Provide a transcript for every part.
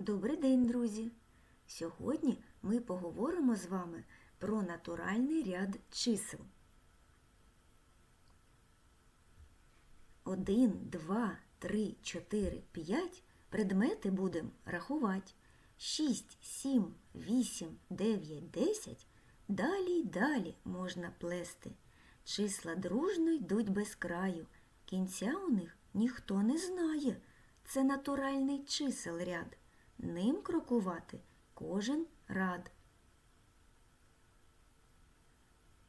Добрий день, друзі! Сьогодні ми поговоримо з вами про натуральний ряд чисел. Один, два, три, чотири, п'ять предмети будемо рахувати. Шість, сім, вісім, дев'ять, десять. Далі й далі можна плести. Числа дружно йдуть без краю. Кінця у них ніхто не знає. Це натуральний чисел ряд. Ним крокувати кожен рад.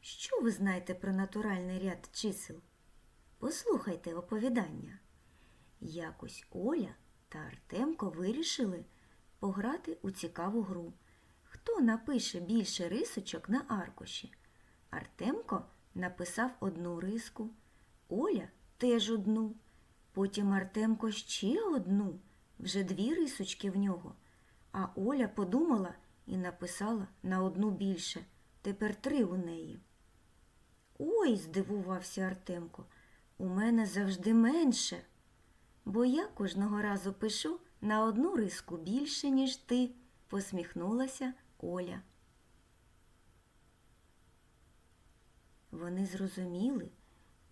Що ви знаєте про натуральний ряд чисел? Послухайте оповідання. Якось Оля та Артемко вирішили пограти у цікаву гру. Хто напише більше рисочок на аркуші? Артемко написав одну риску, Оля теж одну. Потім Артемко ще одну, вже дві рисочки в нього. А Оля подумала і написала на одну більше. Тепер три у неї. Ой, здивувався Артемко, у мене завжди менше, бо я кожного разу пишу на одну риску більше, ніж ти, посміхнулася Оля. Вони зрозуміли,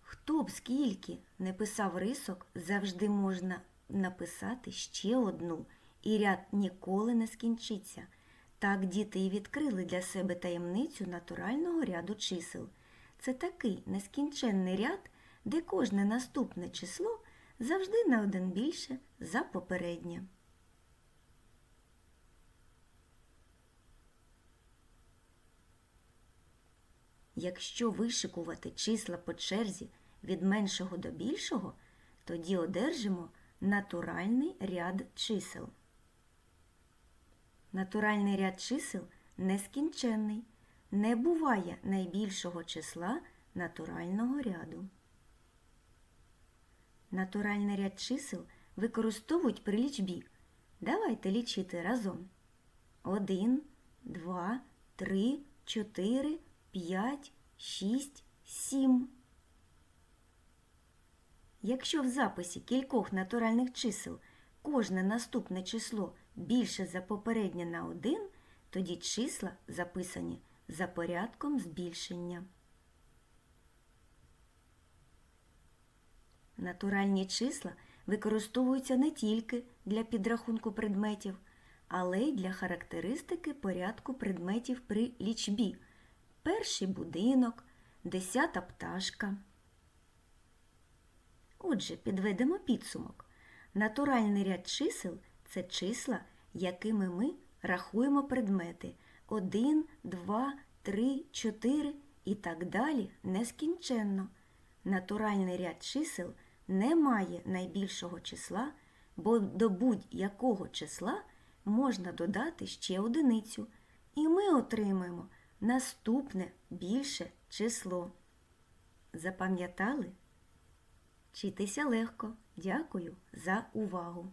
хто б скільки не писав рисок, завжди можна написати ще одну, і ряд ніколи не скінчиться. Так діти і відкрили для себе таємницю натурального ряду чисел. Це такий нескінченний ряд, де кожне наступне число завжди на один більше за попереднє. Якщо вишикувати числа по черзі від меншого до більшого, тоді одержимо натуральний ряд чисел. Натуральний ряд чисел нескінченний, не буває найбільшого числа натурального ряду. Натуральний ряд чисел використовують при лічбі. Давайте лічити разом. Один, два, три, чотири, п'ять, шість, сім. Якщо в записі кількох натуральних чисел кожне наступне число більше за попереднє на один, тоді числа записані за порядком збільшення. Натуральні числа використовуються не тільки для підрахунку предметів, але й для характеристики порядку предметів при лічбі. Перший будинок, десята пташка. Отже, підведемо підсумок. Натуральний ряд чисел це числа, якими ми рахуємо предмети 1, 2, 3, 4 і так далі нескінченно. Натуральний ряд чисел не має найбільшого числа, бо до будь-якого числа можна додати ще одиницю, і ми отримаємо наступне більше число. Запам'ятали? Вчитися легко. Дякую за увагу!